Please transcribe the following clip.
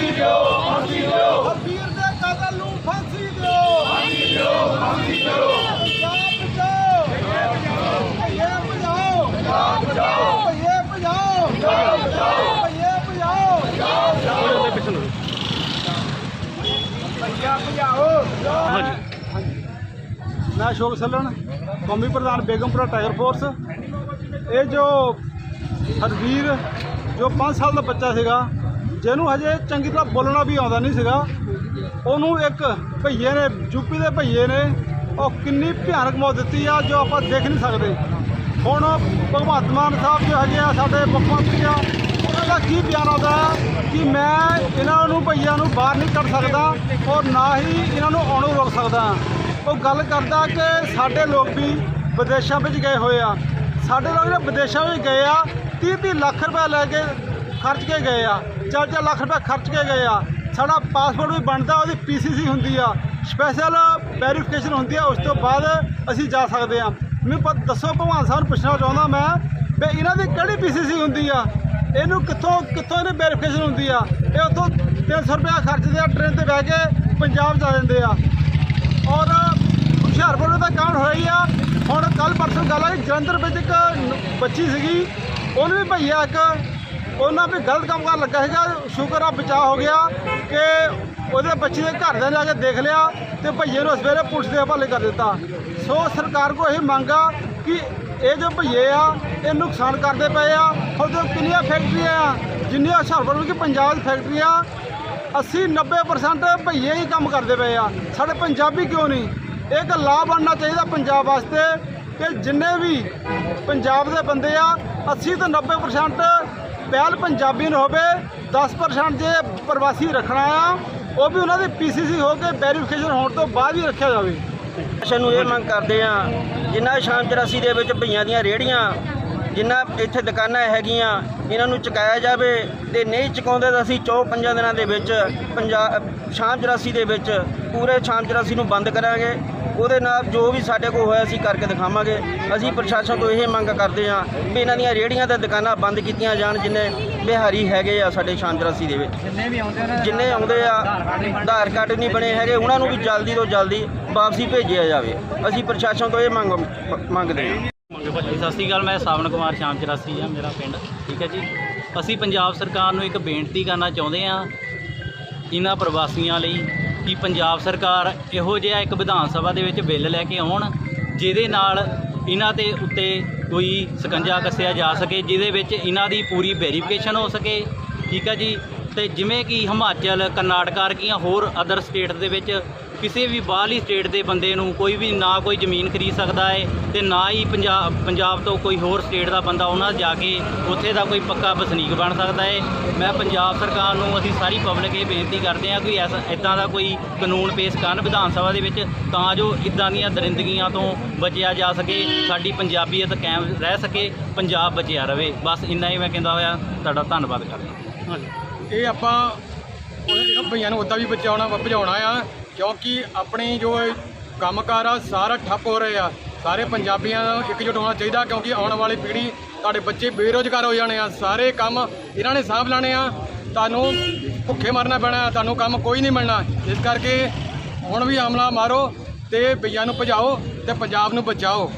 ਫਾਂਸੀ ਦਿਓ ਫਾਂਸੀ ਦਿਓ। ਹਰਵੀਰ ਦੇ ਕਾਤਲ ਨੂੰ ਫਾਂਸੀ ਦਿਓ। ਫਾਂਸੀ ਦਿਓ ਫਾਂਸੀ ਦਿਓ। ਪੰਜਾਬ ਬਚਾਓ। ਭਈਏ ਬਚਾਓ ਪੰਜਾਬ ਬਚਾਓ। ਭਈਏ ਬਚਾਓ ਪੰਜਾਬ ਬਚਾਓ। ਭਈਏ ਬਚਾਓ ਭਈਆ ਬਚਾਓ ਮੈਂ ਅਸ਼ੋਕ ਸੱਲਣ ਕੌਮੀ ਪ੍ਰਧਾਨ ਬੇਗਮਪੁਰਾ ਟਾਈਗਰ ਫੋਰਸ। ਇਹ ਜੋ ਹਰਵੀਰ ਜੋ 5 ਸਾਲ ਦਾ ਬੱਚਾ ਸੀਗਾ ਜਿਹਨੂੰ ਹਜੇ ਚੰਗੀ ਤਰ੍ਹਾਂ ਬੋਲਣਾ ਵੀ ਆਉਂਦਾ ਨਹੀਂ ਸੀਗਾ। ਉਹਨੂੰ ਇੱਕ ਭਈਏ ਨੇ ਯੂਪੀ ਦੇ ਭਈਏ ਨੇ, ਉਹ ਕਿੰਨੀ ਭਿਆਨਕ ਮੌਤ ਦਿੱਤੀ ਆ ਜੋ ਆਪਾਂ ਦੇਖ ਨਹੀਂ ਸਕਦੇ। ਹੁਣ ਭਗਵੰਤ ਮਾਨ ਸਾਹਿਬ ਜੋ ਹੈਗੇ ਆ, ਸਾਡੇ ਮੁੱਖ ਮੰਤਰੀ ਆ, ਉਹਨਾਂ ਦਾ ਕੀ ਬਿਆਨ ਆਉਂਦਾ ਕਿ ਮੈਂ ਇਹਨਾਂ ਨੂੰ, ਭਈਆਂ ਨੂੰ ਬਾਹਰ ਨਹੀਂ ਕੱਢ ਸਕਦਾ ਔਰ ਨਾ ਹੀ ਇਹਨਾਂ ਨੂੰ ਆਉਣੋਂ ਰੋਕ ਸਕਦਾ। ਉਹ ਗੱਲ ਕਰਦਾ ਕਿ ਸਾਡੇ ਲੋਕ ਵੀ ਵਿਦੇਸ਼ਾਂ ਵਿੱਚ ਗਏ ਹੋਏ ਆ। ਸਾਡੇ ਲੋਕ ਜਿਹੜੇ ਵਿਦੇਸ਼ਾਂ ਵਿੱਚ ਗਏ ਆ 30 30 ਲੱਖ ਰੁਪਏ ਲੈ ਕੇ ਖਰਚ ਕੇ ਗਏ ਆ, ਚਾਰ ਚਾਰ ਲੱਖ ਰੁਪਏ ਖਰਚ ਕੇ ਗਏ ਆ। ਸਾਡਾ ਪਾਸਪੋਰਟ ਵੀ ਬਣਦਾ, ਉਹਦੀ ਪੀਸੀਸੀ ਹੁੰਦੀ ਆ। ਸਪੈਸ਼ਲ ਵੈਰੀਫਿਕੇਸ਼ਨ ਹੁੰਦੀ ਆ, ਉਸ ਤੋਂ ਬਾਅਦ ਅਸੀਂ ਜਾ ਸਕਦੇ ਆ। ਮੈਨੂੰ ਪਤ ਦੱਸੋ, ਭਗਵਾਨ ਸਾਹਿਬ ਨੂੰ ਪੁੱਛਣਾ ਚਾਹੁੰਦਾ ਮੈਂ ਵੀ ਇਹਨਾਂ ਦੀ ਕਿਹੜੀ ਪੀਸੀਸੀ ਹੁੰਦੀ ਆ? ਇਹਨੂੰ ਕਿੱਥੋਂ ਕਿੱਥੋਂ ਇਹਦੀ ਵੈਰੀਫਿਕੇਸ਼ਨ ਹੁੰਦੀ ਆ? ਇਹ ਉੱਥੋਂ 300 ਰੁਪਏ ਖਰਚਦੇ ਆ ਟ੍ਰੇਨ ਤੇ ਬਹਿ ਕੇ ਪੰਜਾਬ ਜਾ ਦਿੰਦੇ ਆ। ਔਰ ਹੁਸ਼ਿਆਰਪੁਰ ਦਾ ਕਾਂਡ ਹੋਇਆ ਹੀ ਆ। ਹੁਣ ਕੱਲ ਪਰਸੋਂ ਗੱਲ ਆਈ, ਜਲੰਧਰ ਵਿੱਚ ਇੱਕ ਬੱਚੀ ਸੀਗੀ, ਉਹਨੂੰ ਵੀ ਭਈਆ ਇੱਕ ਉਹਨਾਂ ਵੀ ਗਲਤ ਕੰਮ ਕਰਨ ਲੱਗਾ ਸੀਗਾ। ਸ਼ੁਕਰ ਆ, ਬਚਾਅ ਹੋ ਗਿਆ ਕਿ ਉਹਦੇ ਬੱਚੇ ਦੇ ਘਰਦਿਆਂ ਨੇ ਆ ਕੇ ਦੇਖ ਲਿਆ ਤੇ ਭਈਏ ਨੂੰ ਸਵੇਰੇ ਪੁਲਿਸ ਦੇ ਹਵਾਲੇ ਕਰ ਦਿੱਤਾ। ਸੋ ਸਰਕਾਰ ਕੋ ਇਹ ਮੰਗ ਆ ਕਿ ਇਹ ਜੋ ਭਈਏ ਆ, ਇਹ ਨੁਕਸਾਨ ਕਰਦੇ ਪਏ ਆ। ਹੁਣ ਜੋ ਕਿੰਨੀਆਂ ਫੈਕਟਰੀਆਂ ਆ, ਜਿੰਨੀਆਂ ਹੁਸ਼ਿਆਰਪੁਰ ਵਿੱਚ ਪੰਜਾਬ ਦੀ ਫੈਕਟਰੀਆਂ 80 90% ਭਈਏ ਹੀ ਕੰਮ ਕਰਦੇ ਪਏ ਆ। ਸਾਡੇ ਪੰਜਾਬੀ ਕਿਉਂ ਨਹੀਂ? ਇਹ ਇੱਕ ਲਾਭ ਬਣਨਾ ਚਾਹੀਦਾ ਪੰਜਾਬ ਵਾਸਤੇ ਕਿ ਜਿੰਨੇ ਵੀ ਪੰਜਾਬ ਦੇ ਬੰਦੇ ਆ 80 ਤੋਂ 90% ਪਹਿਲ ਪੰਜਾਬੀ ਨੂੰ ਹੋਵੇ 10% ਜੇ ਪ੍ਰਵਾਸੀ ਰੱਖਣਾ ਆ, ਉਹ ਵੀ ਉਹਨਾਂ ਦੀ ਪੀਸੀਸੀ ਹੋ ਕੇ ਵੈਰੀਫਿਕੇਸ਼ਨ ਹੋਣ ਤੋਂ ਬਾਅਦ ਹੀ ਰੱਖਿਆ ਜਾਵੇ। ਪ੍ਰਸ਼ਾਸਨ ਨੂੰ ਇਹ ਮੰਗ ਕਰਦੇ ਆ ਜਿੰਨਾ ਸ਼ਾਮ 84 ਦੇ ਵਿੱਚ ਭਈਆਂ ਦੀਆਂ ਰੇੜੀਆਂ ਜਿਨ੍ਹਾਂ ਇੱਥੇ ਦੁਕਾਨਾਂ ਹੈਗੀਆਂ ਇਹਨਾਂ ਨੂੰ ਚੁਕਾਇਆ ਜਾਵੇ ਤੇ ਨਹੀਂ ਚੁਕਾਉਂਦੇ ਤਾਂ ਅਸੀਂ ਚੌ ਪੰਜਾਂ ਦਿਨਾਂ ਦੇ ਵਿੱਚ ਪੰਜਾਬ ਸ਼ਾਮ 84 ਦੇ ਵਿੱਚ ਪੂਰੇ ਸ਼ਾਮ 84 ਨੂੰ ਬੰਦ ਕਰਾਂਗੇ। ਉਹਦੇ ਨਾਲ ਜੋ ਵੀ ਸਾਡੇ ਕੋਲ ਹੋਇਆ ਅਸੀਂ ਕਰਕੇ ਦਿਖਾਵਾਂਗੇ। ਅਸੀਂ ਪ੍ਰਸ਼ਾਸਨ ਤੋਂ ਇਹ ਮੰਗ ਕਰਦੇ ਆ ਵੀ ਇਹਨਾਂ ਦੀਆਂ ਰੇੜੀਆਂ ਤੇ ਦੁਕਾਨਾਂ ਬੰਦ ਕੀਤੀਆਂ ਜਾਣ ਜਿੰਨੇ ਬਿਹਾਰੀ ਹੈਗੇ ਆ ਸਾਡੇ ਸ਼ਾਮ 84 ਦੇ ਵਿੱਚ। ਜਿੰਨੇ ਆਉਂਦੇ ਆ ਆਧਾਰ ਕਾਰਡ ਨਹੀਂ ਬਣੇ ਹੈਗੇ ਉਹਨਾਂ ਨੂੰ ਵੀ ਜਲਦੀ ਤੋਂ ਜਲਦੀ ਵਾਪਸੀ ਭੇਜਿਆ ਜਾਵੇ। ਅਸੀਂ ਪ੍ਰਸ਼ਾਸਨ ਤੋਂ ਇਹ ਮੰਗ ਮੰਗਦੇ ਹਾਂ। ਸਤਿ ਸ਼੍ਰੀ ਅਕਾਲ, ਮੈਂ ਸਾਵਣ ਕੁਮਾਰ ਸ਼ਾਮ 84 ਆ, ਮੇਰਾ ਪਿੰਡ, ਠੀਕ ਹੈ ਜੀ? ਅਸੀਂ ਪੰਜਾਬ ਸਰਕਾਰ ਨੂੰ ਇੱਕ ਬੇਨਤੀ ਕਰਨਾ ਚਾਹੁੰਦੇ ਆ ਇਹਨਾਂ ਪ੍ਰਵਾਸੀਆਂ ਲਈ ਕਿ ਪੰਜਾਬ ਸਰਕਾਰ ਇਹੋ ਜਿਹਾ ਇੱਕ ਵਿਧਾਨ ਸਭਾ ਦੇ ਵਿੱਚ ਬਿੱਲ ਲੈ ਕੇ ਆਉਣ, ਜਿਹਦੇ ਨਾਲ ਇਹਨਾਂ ਦੇ ਉੱਤੇ ਕੋਈ ਸਕੰਜਾ ਕੱਸਿਆ ਜਾ ਸਕੇ, ਜਿਹਦੇ ਵਿੱਚ ਇਹਨਾਂ ਦੀ ਪੂਰੀ ਵੈਰੀਫਿਕੇਸ਼ਨ ਹੋ ਸਕੇ, ਠੀਕ ਹੈ ਜੀ? ਤੇ ਜਿਵੇਂ ਕਿ ਹਿਮਾਚਲ, ਕਰਨਾਟਕਾ ਵਰਗੀਆਂ ਹੋਰ ਅਦਰ ਸਟੇਟ ਦੇ ਵਿੱਚ ਕਿਸੇ ਵੀ ਬਾਹਰਲੀ ਸਟੇਟ ਦੇ ਬੰਦੇ ਨੂੰ ਕੋਈ ਵੀ ਨਾ ਕੋਈ ਜ਼ਮੀਨ ਖਰੀਦ ਸਕਦਾ ਹੈ ਤੇ ਨਾ ਹੀ ਪੰਜਾਬ ਪੰਜਾਬ ਤੋਂ ਕੋਈ ਹੋਰ ਸਟੇਟ ਦਾ ਬੰਦਾ ਉਹਨਾਂ ਜਾ ਕੇ ਉੱਥੇ ਦਾ ਕੋਈ ਪੱਕਾ ਵਸਨੀਕ ਬਣ ਸਕਦਾ ਹੈ ਮੈਂ ਪੰਜਾਬ ਸਰਕਾਰ ਨੂੰ ਅਸੀਂ ਸਾਰੀ ਪਬਲਿਕ ਇਹ ਬੇਨਤੀ ਕਰਦੇ ਹਾਂ ਕਿ ਐਸਾ ਇਦਾਂ ਦਾ ਕੋਈ ਕਾਨੂੰਨ ਪੇਸ਼ ਕਰਨ ਵਿਧਾਨ ਸਭਾ ਦੇ ਵਿੱਚ ਤਾਂ ਜੋ ਇਦਾਂ ਦੀਆਂ ਦਰਿੰਦਗੀਆਂ ਤੋਂ ਬਚਿਆ ਜਾ ਸਕੇ, ਸਾਡੀ ਪੰਜਾਬੀਅਤ ਕਾਇਮ ਰਹਿ ਸਕੇ, ਪੰਜਾਬ ਬਚਿਆ ਰਵੇ। ਬਸ ਇੰਨਾ ਹੀ ਮੈਂ ਕਹਿੰਦਾ ਹੋਇਆ। ਤੁਹਾਡਾ ਧੰਨਵਾਦ ਕਰਦਾ। ਇਹ ਆਪਾਂ ਉਹਨਾਂ ਭਈਆਂ ਨੂੰ ਉੱਦਾਂ ਵੀ ਬਚਾਉਣਾ, ਭਜਾਉਣਾ ਆ। ਕਿਉਂਕਿ ਆਪਣੀ ਜੋ ਇਹ ਕੰਮਕਾਰ ਆ, ਸਾਰਾ ਠੱਪ ਹੋ ਰਹੇ ਆ। ਸਾਰੇ ਪੰਜਾਬੀਆਂ ਨੂੰ ਇਕਜੁੱਟ ਹੋਣਾ ਚਾਹੀਦਾ ਕਿਉਂਕਿ ਆਉਣ ਵਾਲੀ ਪੀੜ੍ਹੀ ਤੁਹਾਡੇ ਬੱਚੇ ਬੇਰੋਜ਼ਗਾਰ ਹੋ ਜਾਣੇ ਆ। ਸਾਰੇ ਕੰਮ ਇਹਨਾਂ ਨੇ ਸਾਂਭ ਲੈਣੇ ਆ। ਤੁਹਾਨੂੰ ਭੁੱਖੇ ਮਰਨਾ ਪੈਣਾ, ਤੁਹਾਨੂੰ ਕੰਮ ਕੋਈ ਨਹੀਂ ਮਿਲਣਾ। ਇਸ ਕਰਕੇ ਹੁਣ ਵੀ ਹਮਲਾ ਮਾਰੋ ਤੇ ਬਈਆਂ ਨੂੰ ਭਜਾਓ ਤੇ ਪੰਜਾਬ ਨੂੰ ਬਚਾਓ।